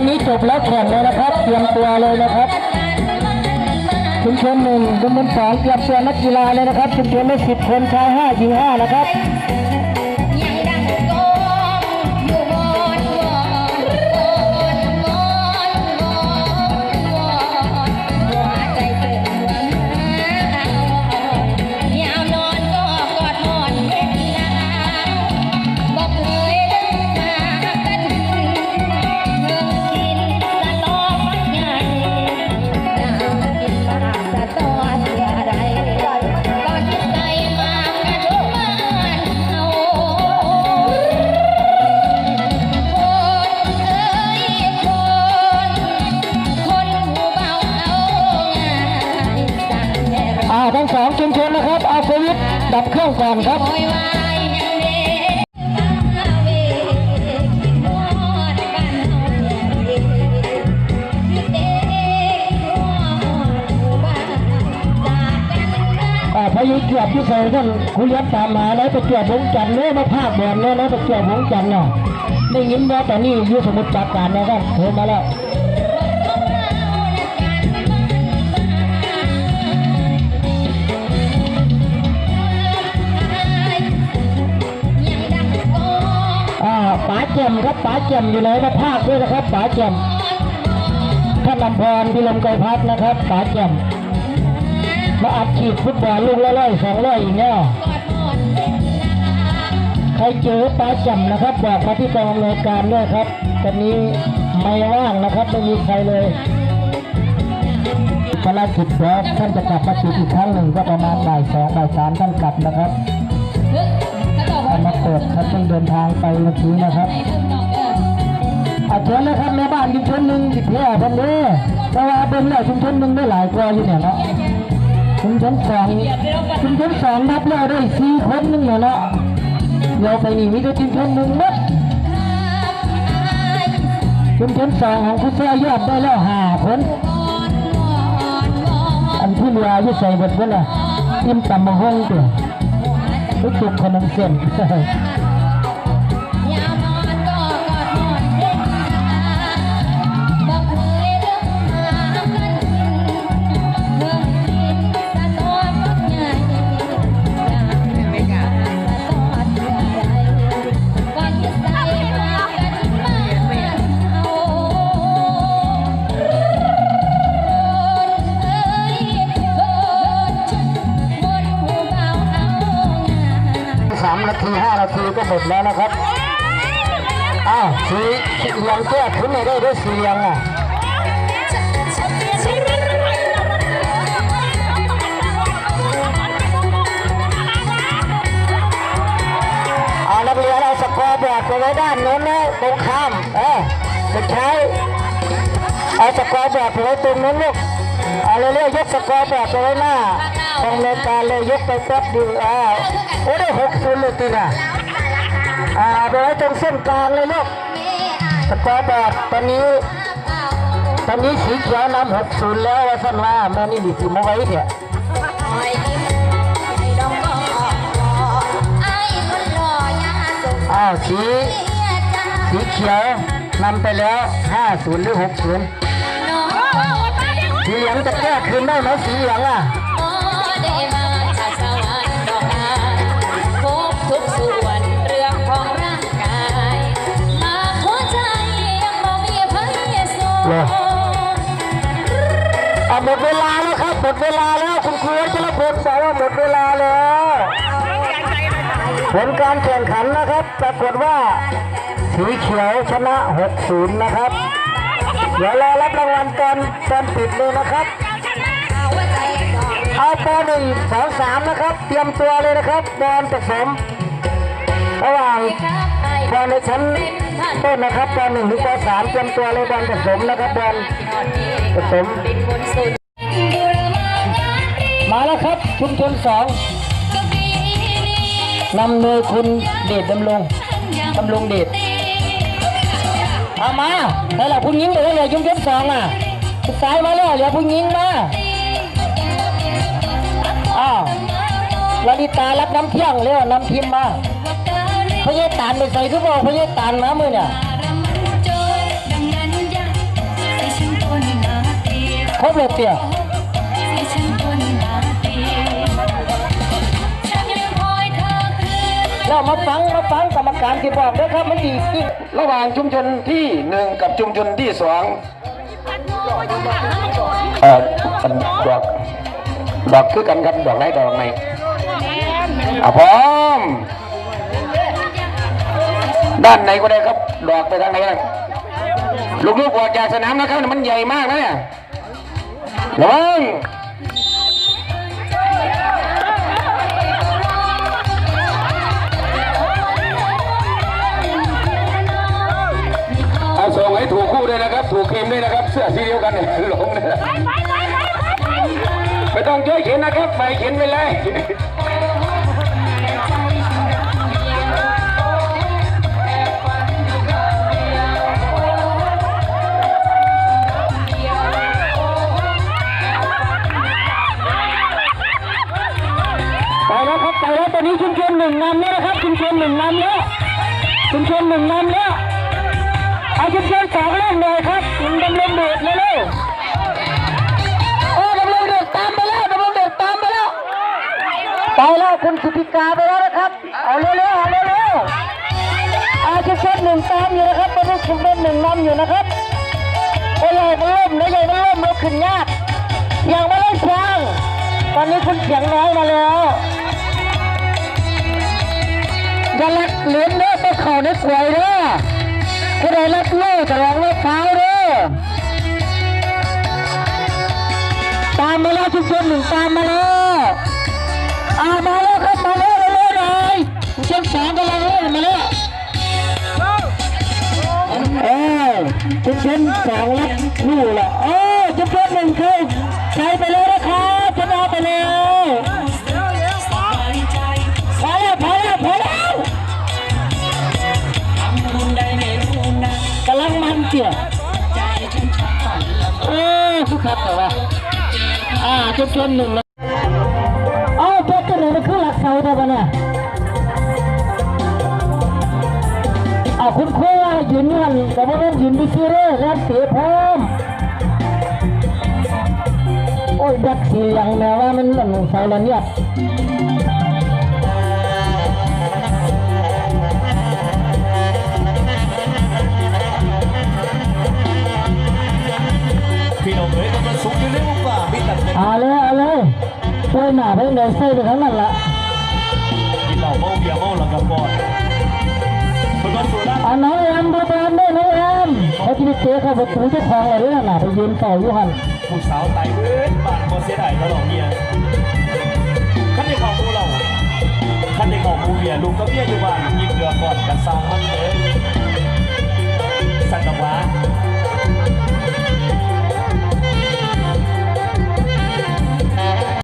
งนี้จบแล้วแข่งเลยนะครับ เตรียมตัวเลยนะครับชุมชนหนึ่งชุมชนสองเตรียมตัวนักกีฬาเลยนะครับชุมชนไม่สิบคนชายห้าหญิงห้านะครับ ชนนะครับเอาสวิตดับเครื่องก่อนครับคอยวายยังเกมาเวพายุเกียบที่ใส่ท่านคุณยัดตามมาแล้วไปเกี่ยววงจันทร์เนี่ยมาภาคแบอลเนี่ยนะไปเกี่ยววงจันทร์น่ะได้ยินว่าตอนนี้อยู่สมุทรปราการนะครับโทรมาแล้ว ป๋าแจ่มครับป๋าแจ่มอยู่ไหนมาภาคด้วยนะครับป๋าแจ่มท่านลำพรพิลมไกรพัฒน์นะครับป๋าแจ่มมาอัดฉีดฟุตบอลลูกละร้อยสองร้อยอีกเนี่ยกอดหมอนเนาใครเจอป๋าแจ่มนะครับบอกมาที่กองอำนวยการด้วยครับตอนนี้ไม่ว่างนะครับไม่มีใครเลยภารกิจเดี๋ยวท่านจะกลับมาฉีดอีกครั้งหนึ่งก็ประมาณบ่ายสองบ่ายสามท่านกลับนะครับ เปิดท่านต้องเดินทางไปเมื่อกี้นะครับอาเชิญนะครับแม่บ้านชุมชนหนึ่งสิบแพร่เพิ่นเด้อแต่ว่าเป็นแล้วชุมชนหนึ่งได้หลายกว่าอยู่เนี่ยเนาะชุมชนสองชุมชนสองนับแล้วได้สี่คนหนึงเนี่ยเนาะเดี๋ยวไปนี่มีแต่ชุมชนหนึ่งหมดชุมชนสองของคุณแม่ยอดได้แล้วห้าคนอันที่เหลืออยู่ใส่เบดเพิ่นะอิ่มตำมะฮงตัว มเส้ หมดแล้วนะครับ อ้าวสีเสียงแก้ขึ้นไม่ได้ด้วยเสียงอะเอานักเรียนเอาสกอร์บอร์ดไปไว้ด้านโน้นนะตรงข้าม เออจะใช้เอาสกอร์บอร์ดไปไว้ตรงนู้นลูกเอาเรื่อยๆยกสกอร์บอร์ดไปไว้หน้ากองรายการเลยยกไปแป๊บเดียวอ้าวโอ้ได้หกศูนย์เลยตีน่ะ อ่าเอาไปไว้ตรงเส้นกลางเลยลูกสกอร์บอร์ดตอนนี้ ตอนนี้สีเขียวนำหกศูนย์แล้วว่าสั้นว่าแม่นี่ดีสิมาไว้เถอะไอ้ไอ้ดองก็ไอ้คนรอยาสุขอ้าวสีเสียใจสีเขียวนำไปแล้ว50หรือ60น้องสีเหลืองจะแก้คืนได้ไหมสีเหลืองอะ เหรออะหมดเวลาแล้วครับหมดเวลาแล้วคุณครูวัชรพลบอกว่าหมดเวลาแล้วผลการแข่งขันนะครับปรากฏว่าสีเขียวชนะ60นะครับเดี๋ยวรอรับรางวัลตอนตอนปิดเลยนะครับหัวใจดอกเอาปหนึ่งสองสามนะครับ เตรียมตัวเลยนะครับบอลผสมระหว่าง บไอ้บอลในชั้นต้นนะครับบอลหนึ่งถึงบอลสามเตรียมตัวเลยบอลผสมนะครับบอลตอนนี้ผสมเป็นคนสุดบุรมางานดีมาแล้วครับชุมชนสองก็ปีนี้นำโดยคุณเดชดำรงดำรงเดชเอามาแล้วล่ะผู้หญิงไปเลยชุมชนสองอะสายมาแล้วเดี๋ยวผู้หญิงมาอ้าวลลิตารับน้ำเที่ยงเร็วน้ำพิมพ์มา พระเยตานไปใส่คือบอกพระเยตานมาเมื่อเนี่ยดังนั้นอยากครบเลยเตี่ยที่ฉันควรตาตีฉันยังคอยเธอคืนเรามาฟังมาฟังกรรมการที่บอกด้วยครับมันดีจริงระหว่างชุมชนที่หนึ่งกับชุมชนที่สองเอ่ออันดอกดอกคือกันครับดอกไหนดอกไหนอะพร้อม ด้านไหนก็ได้ครับดอกไปทางไหนนะลูกๆออกจากสนามนะครับมันใหญ่มากนะเนี่ยระวังเอาส่งให้ถูกคู่ด้วยนะครับ ถูกทีมด้วยนะครับ เสื้อสีเดียวกันเนี่ยลงเลยไม่ต้องช่วยเขียนนะครับไปเขียนไปเลย หนึ่งนำแล้วเอาชุมชนสองเล่นหน่อยครับคุณดำรงเดชเร็วโอ้ดำรงเดชตามไปแล้วดำรงเดชตามไปแล้วไปแล้วคุณสุธิกาไปแล้วนะครับ เอาเร็วๆเอาเร็วๆเอาชุมชนหนึ่งตามอยู่นะครับตอนนี้ชุมชนหนึ่งนำอยู่นะครับโอ้ยมันล่มนะใหญ่มันล่มลุกขึ้นยากอย่างไม่ได้ช้างตอนนี้คุณเสียงน้อยมาแล้วอย่าลักเหรียญเข่าในกลวยเด้อผู้ใดรักเล่จะลองเล่เท้าเด้อตามมาแล้วชุมชนหนึ่งตามมาแล้วอามาแล้วครับมาแล้วเร็วๆเลยชุมชนสองกำลังเล่นมาแล้วเออชุมชนสองรัก ครับแต่ว่าอ่าจุดชนหนึ่งแล้วอ๋อเพชรตัวไหนมันคือหลักเสาตัวมันน่ะเอาคุณครูยืนอยู่หันแต่ว่ามังยืนไปซื้อเร่รับเสียพร้อมโอ้ยดักเสียงแม้ว่ามันหล่นเสาแล้วเนี่ย เป็นเอาเลยเอาเลยช่วยหนาไปไหนใส่ไปทั้งนั้นละกินเหล้าเมาเบียร์เมาแล้วก็ปอดคนก็สุราอ่าน้องแอมดูบอลด้วยน้องแอมเขาจะไปเตะเข้าประตูเจ้าของอะไรด้วยน่ะไปยืนเฝ้าอยู่หันผู้สาวตายเว้นบ้านบ่เสียดายตลอดเมียขั้นในของมูเราขั้นในของมูเบียลูกกับเมียอยู่บ้านยิงเรือก่อนกันสร้างมันเลย